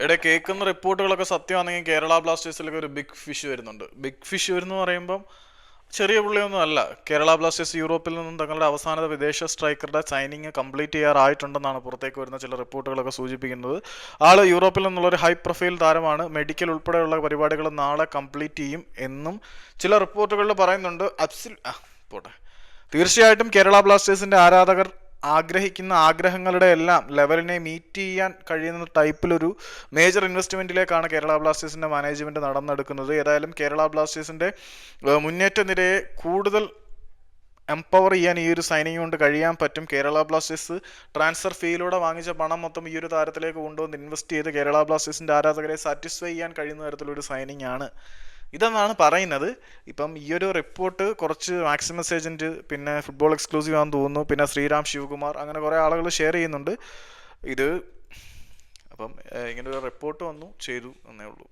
ഇവിടെ കേൾക്കുന്ന റിപ്പോർട്ടുകളൊക്കെ സത്യമാണെങ്കിൽ കേരള ബ്ലാസ്റ്റേഴ്സിലൊക്കെ ഒരു ബിഗ് ഫിഷ് വരുന്നുണ്ട്. ബിഗ് ഫിഷ് വരുന്നു പറയുമ്പം ചെറിയ പുള്ളിയൊന്നും അല്ല. കേരള ബ്ലാസ്റ്റേഴ്സ് യൂറോപ്പിൽ നിന്നും തങ്ങളുടെ അവസാനത്തെ വിദേശ സ്ട്രൈക്കറുടെ സൈനിങ് കംപ്ലീറ്റ് ചെയ്യാറായിട്ടുണ്ടെന്നാണ് പുറത്തേക്ക് വരുന്ന ചില റിപ്പോർട്ടുകളൊക്കെ സൂചിപ്പിക്കുന്നത്. ആൾ യൂറോപ്പിൽ നിന്നുള്ള ഒരു ഹൈ പ്രൊഫൈൽ താരമാണ്. മെഡിക്കൽ ഉൾപ്പെടെയുള്ള പരിപാടികൾ നാളെ കംപ്ലീറ്റ് ചെയ്യും എന്നും ചില റിപ്പോർട്ടുകളിൽ പറയുന്നുണ്ട്. അബ്സിൽ പോട്ടെ. തീർച്ചയായിട്ടും കേരള ബ്ലാസ്റ്റേഴ്സിന്റെ ആരാധകർ ആഗ്രഹിക്കുന്ന ആഗ്രഹങ്ങളുടെ എല്ലാം ലെവലിനെ മീറ്റ് ചെയ്യാൻ കഴിയുന്ന ടൈപ്പിലൊരു മേജർ ഇൻവെസ്റ്റ്മെന്റിലേക്കാണ് കേരള ബ്ലാസ്റ്റേഴ്സിന്റെ മാനേജ്മെന്റ് നടന്നെടുക്കുന്നത്. ഏതായാലും കേരള ബ്ലാസ്റ്റേഴ്സിന്റെ മുന്നേറ്റ നിരയെ കൂടുതൽ എംപവർ ചെയ്യാൻ ഈ ഒരു സൈനിങ് കൊണ്ട് കഴിയാൻ പറ്റും. കേരള ബ്ലാസ്റ്റേഴ്സ് ട്രാൻസ്ഫർ ഫീയിലൂടെ വാങ്ങിച്ച പണം മൊത്തം ഈ ഒരു താരത്തിലേക്ക് കൊണ്ടുവന്ന് ഇൻവെസ്റ്റ് ചെയ്ത് കേരള ബ്ലാസ്റ്റേഴ്സിന്റെ ആരാധകരെ സാറ്റിസ്ഫൈ ചെയ്യാൻ കഴിയുന്ന തരത്തിലൊരു സൈനിങ് ആണ്. ഇതെന്നാണ് പറയുന്നത്. ഇപ്പം ഈ ഒരു റിപ്പോർട്ട് കുറച്ച് മാക്സിമസ് ഏജന്റ് പിന്നെ ഫുട്ബോൾ എക്സ്ക്ലൂസീവ് ആണെന്ന് തോന്നുന്നു. പിന്നെ ശ്രീരാം ശിവകുമാർ അങ്ങനെ കുറേ ആളുകൾ ഷെയർ ചെയ്യുന്നുണ്ട്. ഇത് അപ്പം ഇങ്ങനൊരു റിപ്പോർട്ട് വന്നു ചെയ്തു എന്നേ ഉള്ളൂ.